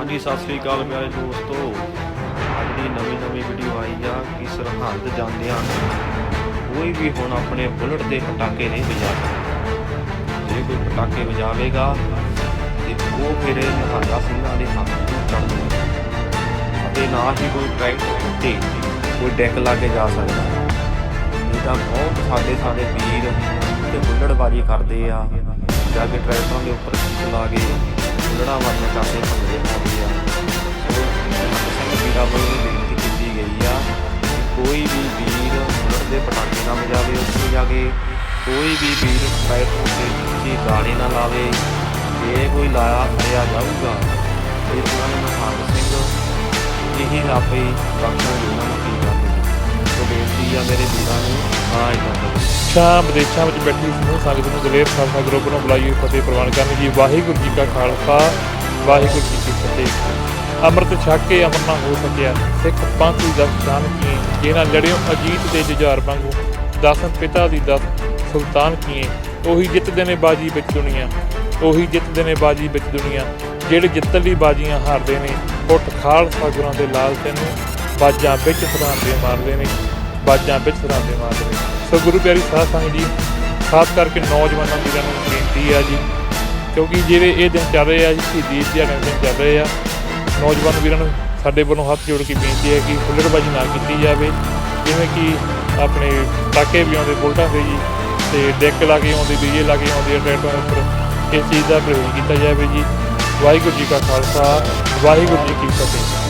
ਹਾਂਜੀ, ਸਤਿ ਸ੍ਰੀ ਅਕਾਲ ਪਿਆਰੇ ਦੋਸਤੋ। ਅੱਜ ਦੀ ਨਵੀਂ ਨਵੀਂ ਵੀਡੀਓ ਆਈ ਆ ਕਿ ਸਰਹੰਦ ਜਾਂਦਿਆਂ ਕੋਈ ਵੀ ਹੁਣ ਆਪਣੇ ਬੁਲਟ ਦੇ ਪਟਾਕੇ ਨਹੀਂ ਵਜਾ ਸਕਦਾ ਜੇ ਕੋਈ ਪਟਾਕੇ ਵਜਾਵੇਗਾ, ਤੇ ਉਹ ਫਿਰ ਨਿਹੰਗਾ ਸਿੰਘਾਂ ਦੇ ਹੱਥ ਨੂੰ ਚੜ੍ਹਦਾ। ਅਤੇ ਨਾ ਹੀ ਕੋਈ ਟਰੈਕਟਰ ਉੱਤੇ ਕੋਈ ਡੈਕ ਲਾ ਕੇ ਜਾ ਸਕਦਾ। ਨਹੀਂ ਤਾਂ ਬਹੁਤ ਸਾਡੇ ਸਾਡੇ ਵੀਰ ਤੇ ਬੁੱਲੜਬਾਜੀ ਕਰਦੇ ਆ। ਜਾ ਕੇ ਟਰੈਕਟਰਾਂ ਦੇ ਉੱਪਰ ਲਾ ਕੇ ਬੁੱਲੜਾਂ ਵਾਲੀਆਂ ਕਰਦੇ ਹੁੰਦੇ ਆ। ਸਿੰਘ ਵੱਲੋਂ ਇਹ ਬੇਨਤੀ ਕੀਤੀ ਗਈ ਆ ਕਿ ਕੋਈ ਵੀ ਵੀਰ ਬੁੱਲੜ ਦੇ ਪਟਾਕੇ ਨਾ ਵਜਾਵੇ, ਉੱਥੇ ਜਾ ਕੇ ਕੋਈ ਵੀ ਵੀਰ ਟਰੈਕਟਰ ਤੇ ਉੱਚੀ ਗਾਣੇ ਨਾ ਲਾਵੇ ਜੇ ਕੋਈ ਲਾਇਆ ਲਿਆ ਜਾਊਗਾ ਇਹ ਪੂਰਾ ਨਿਹੰਗ ਸਿੰਘ ਇਹੀ ਆਪੇ ਬਖਸ਼ਣ ਉਹਨਾਂ ਨੂੰ ਕੀ ਕਰਨਗੇ ਸੋ ਬੇਨਤੀ ਆ ਮੇਰੇ ਵੀਰਾਂ ਨੂੰ ਹਾਂ ਇਦਾਂ ਸ਼ਾਮ ਵਿਦੇਸ਼ਾਂ ਵਿੱਚ ਬੈਠੀ ਸਮੂਹ ਸੰਗਤ ਨੂੰ ਦਲੇਰ ਖਾਲਸਾ ਗਰੁੱਪ ਨੂੰ ਬੁਲਾਈ ਫਤਿਹ ਪ੍ਰਵਾਨ ਕਰਨ ਜੀ ਵਾਹਿਗੁਰੂ ਜੀ ਕਾ ਖਾਲਸਾ, ਵਾਹਿਗੁਰੂ ਜੀ ਕੀ ਫਤਿਹ। ਅੰਮ੍ਰਿਤ ਛਕ ਕੇ ਅਮਰ ਨਾ ਹੋ ਸਕਿਆ। ਸਿੱਖ ਪੰਥ ਦੀ ਦਸ ਜਾਨ ਕੀ ਜਿਹਨਾਂ ਲੜਿਓ ਅਜੀਤ ਦੇ ਜੁਝਾਰ ਵਾਂਗੂ, ਦਸਨ ਪਿਤਾ ਦੀ ਦਸ ਸੁਲਤਾਨ ਕੀਏ ਉਹੀ ਜਿੱਤਦੇ ਨੇ ਬਾਜੀ ਵਿੱਚ ਦੁਨੀਆ। ਉਹੀ ਜਿੱਤਦੇ ਨੇ ਬਾਜੀ ਵਿੱਚ ਦੁਨੀਆ। ਜਿਹੜੇ ਜਿੱਤਣ ਲਈ ਬਾਜੀਆਂ ਹਾਰਦੇ ਨੇ, ਉੱਠ ਖਾਲਸਾ ਗੁਰਾਂ ਦੇ ਲਾਲ ਤੈਨੂੰ ਬਾਜਾਂ ਵਿੱਚ ਸਰਾਂਦੇ ਮਾਰਦੇ ਨੇ, ਬਾਜਾਂ ਵਿੱਚ ਸਰਾਂਦੇ ਮਾਰਦੇ ਨੇ। ਸੋ ਗੁਰੂ ਪਿਆਰੀ ਸਾਧ ਸੰਗਤ ਜੀ, ਖਾਸ ਕਰਕੇ ਨੌਜਵਾਨਾਂ ਵੀਰਾਂ ਨੂੰ ਬੇਨਤੀ ਆ ਜੀ, ਕਿਉਂਕਿ ਜਿਹੜੇ ਇਹ ਦਿਨ ਚੱਲ ਰਹੇ ਆ ਜੀ ਸ਼ਹੀਦੀ ਦਿਹਾੜੇ ਦੇ ਦਿਨ ਚੱਲ ਰਹੇ ਆ ਨੌਜਵਾਨ ਵੀਰਾਂ ਨੂੰ ਸਾਡੇ ਵੱਲੋਂ ਹੱਥ ਜੋੜ ਕੇ ਬੇਨਤੀ ਹੈ ਕਿ ਹੁੱਲੜਬਾਜ਼ੀ ਨਾ ਕੀਤੀ ਜਾਵੇ। ਜਿਵੇਂ ਕਿ ਆਪਣੇ ਟਾਕੇ ਵੀ ਆਉਂਦੇ, ਬੁਲਟਾਂ ਦੇ ਜੀ, ਤੇ ਡੈਕ ਲਾ ਕੇ ਆਉਂਦੇ ਡੀਜੇ ਲਾ ਕੇ ਆਉਂਦੇ ਆ ਟਰੈਕਟਰਾਂ ਦੇ ਉੱਪਰ। ਇਸ ਚੀਜ਼ ਦਾ ਪ੍ਰਯੋਗ ਕੀਤਾ ਜਾਵੇ ਜੀ। ਵਾਹਿਗੁਰੂ ਜੀ ਕਾ ਖਾਲਸਾ, ਵਾਹਿਗੁਰੂ ਜੀ ਕੀ ਫਤਿਹ।